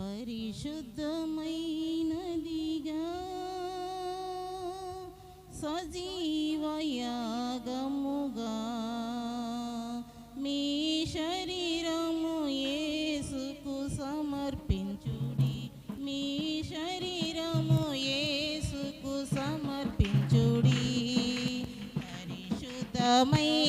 పరిశుద్ధమైనదిగా సజీవయాగముగా మీ శరీరము యేసుకు సమర్పించుడి. మీ శరీరము యేసుకు సమర్పించుడి. పరిశుద్ధమై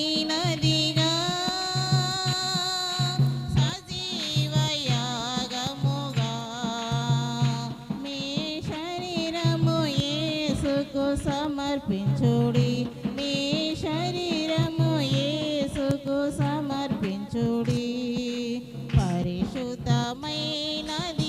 ఏసుకు సమర్పించుడి. మీ శరీరము ఏసుకు సమర్పించుడి. పరిశుద్ధమైనది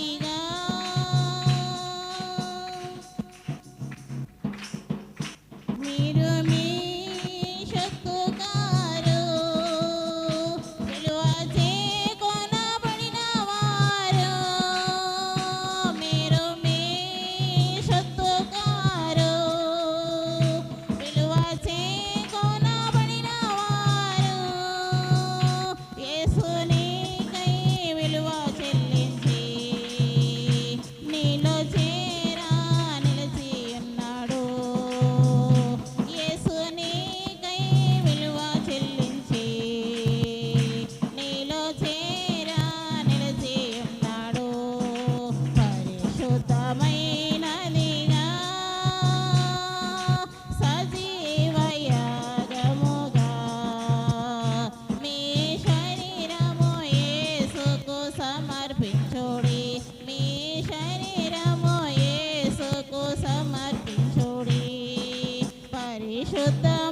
should them.